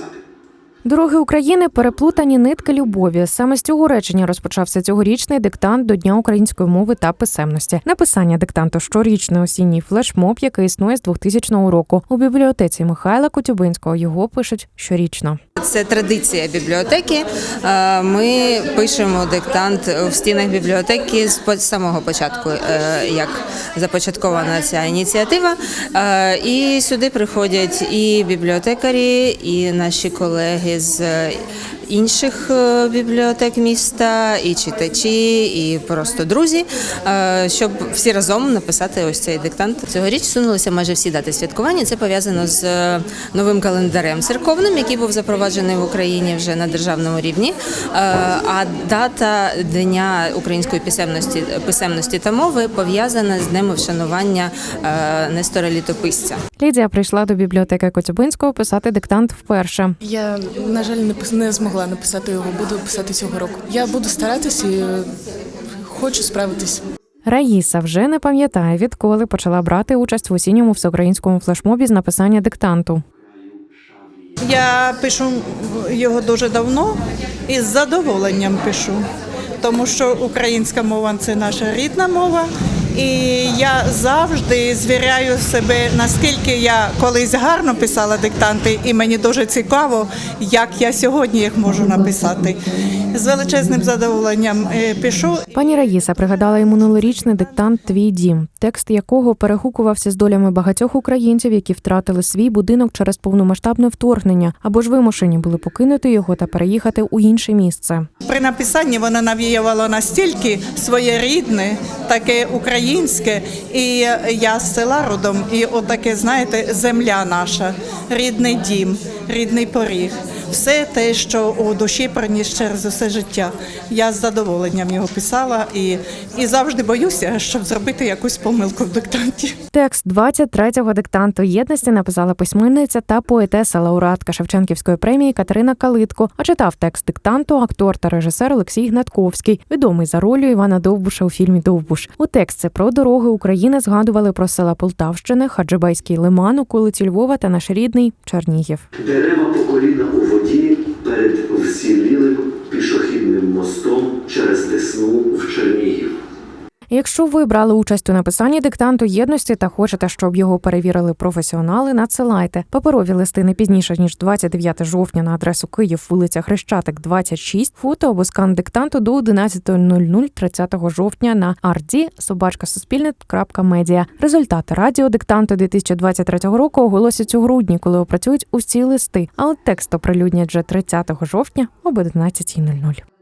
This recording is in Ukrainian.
написати. Дороги України переплутані нитки любові. Саме з цього речення розпочався цьогорічний диктант до Дня української мови та писемності. Написання диктанту щорічний осінній флешмоб, який існує з 2000 року. У бібліотеці Михайла Котюбинського його пишуть щорічно. Це традиція бібліотеки. Е, Ми пишемо диктант в стінах бібліотеки з самого початку, е, як започаткована ця ініціатива. Е, І сюди приходять і бібліотекарі, і наші колеги з інших е, бібліотек міста, і читачі, і просто друзі, е, щоб всі разом написати ось цей диктант. Цьогоріч сунулися майже всі дати святкування. Це пов'язано з е, новим календарем церковним, який був запроваджений в Україні вже на державному рівні. А дата Дня української писемності, писемності та мови пов'язана з днем вшанування Нестора Літописця. Лідія прийшла до бібліотеки Коцюбинського писати диктант вперше. Я, на жаль, не не змогла написати його, буду писати цього року. Я буду старатись і е, хочу справитись. Раїса вже не пам'ятає, відколи почала брати участь в осінньому всеукраїнському флешмобі з написання диктанту. Я пишу його дуже давно і з задоволенням пишу, тому що українська мова це наша рідна мова. І я завжди звіряю себе, наскільки я колись гарно писала диктанти, і мені дуже цікаво, як я сьогодні їх можу написати. З величезним задоволенням е, пишу Пані Раїса пригадала й минулорічний диктант Твій дім, текст якого перегукувався з долями багатьох українців, які втратили свій будинок через повномасштабне вторгнення або ж вимушені були покинути його та переїхати у інше місце. При написанні вона навіювала настільки своє рідне, таке українське, і я з села родом, і отаке, знаєте, земля наша, рідний дім, рідний поріг. Все те, що у душі приніс через усе життя. Я з задоволенням його писала і, і завжди боюся, щоб зробити якусь помилку в диктанті. Текст 23-го диктанту єдності написала письменниця та поетеса лауреатка Шевченківської премії Катерина Калитко. А читав текст диктанту актор та режисер Олексій Гнатковський, відомий за ролью Івана Довбуша у фільмі Довбуш. У тексті про дороги України згадували про села Полтавщини, Хаджибайський лиман, околиці Львова та наш рідний Чернігів. Дерева по коліна у воді перед всілілим пішохідним мостом через Десну в Чернігів. Якщо ви брали участь у написанні диктанту єдності та хочете, щоб його перевірили професіонали, надсилайте паперові листи не пізніше ніж 29 жовтня на адресу Київ, вулиця Хрещатик, 26, фото або скан диктанту до 11.00 30 жовтня на ardi собачка Медіа. Результати радіодиктанту 2023 року оголосять у грудні, коли опрацюють усі листи. А от текст оприлюднять вже 30 жовтня об 11.00.